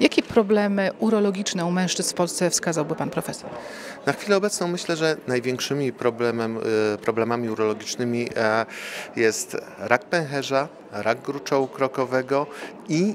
Jakie problemy urologiczne u mężczyzn w Polsce wskazałby pan profesor? Na chwilę obecną myślę, że największymi y, problemami urologicznymi e, jest rak pęcherza, rak gruczołu krokowego i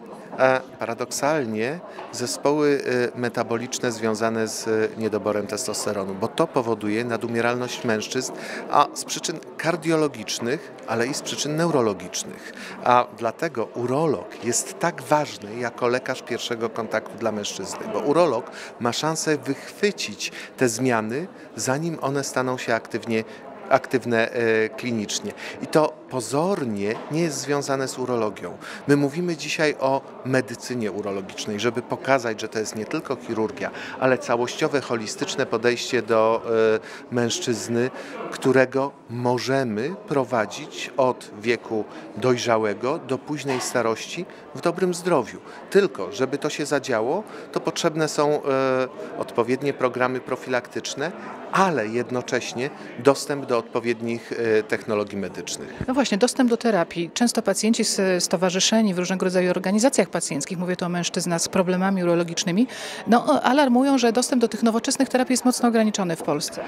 paradoksalnie zespoły y, metaboliczne związane z y, niedoborem testosteronu, bo to powoduje nadumieralność mężczyzn, a z przyczyn kardiologicznych, ale i z przyczyn neurologicznych. A dlatego urolog jest tak ważny jako lekarz pierwszego kontaktu dla mężczyzny, bo urolog ma szansę wychwycić te zmiany, zanim one staną się aktywnie aktywne e, klinicznie. I to pozornie nie jest związane z urologią. My mówimy dzisiaj o medycynie urologicznej, żeby pokazać, że to jest nie tylko chirurgia, ale całościowe, holistyczne podejście do e, mężczyzny, którego możemy prowadzić od wieku dojrzałego do późnej starości w dobrym zdrowiu. Tylko, żeby to się zadziało, to potrzebne są e, odpowiednie programy profilaktyczne, ale jednocześnie dostęp do odpowiednich e, technologii medycznych. No właśnie, dostęp do terapii. Często pacjenci stowarzyszeni w różnego rodzaju organizacjach pacjenckich, mówię tu o mężczyznach z problemami urologicznymi, no, alarmują, że dostęp do tych nowoczesnych terapii jest mocno ograniczony w Polsce.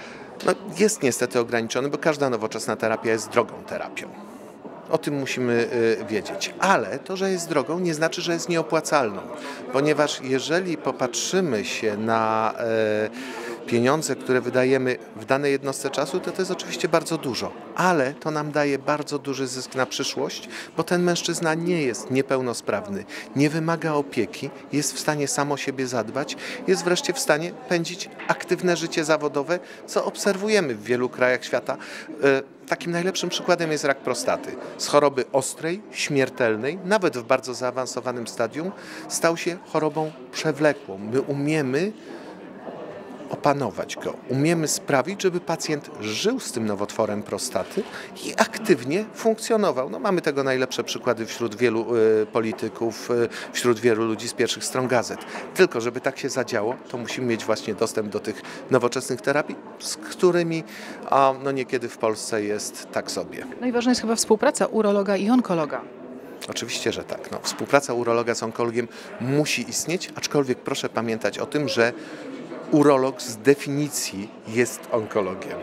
No, jest niestety ograniczony, bo każda nowoczesna terapia jest drogą terapią. O tym musimy y, wiedzieć. Ale to, że jest drogą, nie znaczy, że jest nieopłacalną, ponieważ jeżeli popatrzymy się na e, pieniądze, które wydajemy w danej jednostce czasu, to to jest oczywiście bardzo dużo, ale to nam daje bardzo duży zysk na przyszłość, bo ten mężczyzna nie jest niepełnosprawny, nie wymaga opieki, jest w stanie sam o siebie zadbać, jest wreszcie w stanie pędzić aktywne życie zawodowe, co obserwujemy w wielu krajach świata. E, Takim najlepszym przykładem jest rak prostaty. Z choroby ostrej, śmiertelnej, nawet w bardzo zaawansowanym stadium, stał się chorobą przewlekłą. My umiemy opanować go. Umiemy sprawić, żeby pacjent żył z tym nowotworem prostaty i aktywnie funkcjonował. No, mamy tego najlepsze przykłady wśród wielu y, polityków, y, wśród wielu ludzi z pierwszych stron gazet. Tylko, żeby tak się zadziało, to musimy mieć właśnie dostęp do tych nowoczesnych terapii, z którymi a, no, niekiedy w Polsce jest tak sobie. No i ważna jest chyba współpraca urologa i onkologa. Oczywiście, że tak. No, współpraca urologa z onkologiem musi istnieć, aczkolwiek proszę pamiętać o tym, że urolog z definicji jest onkologiem.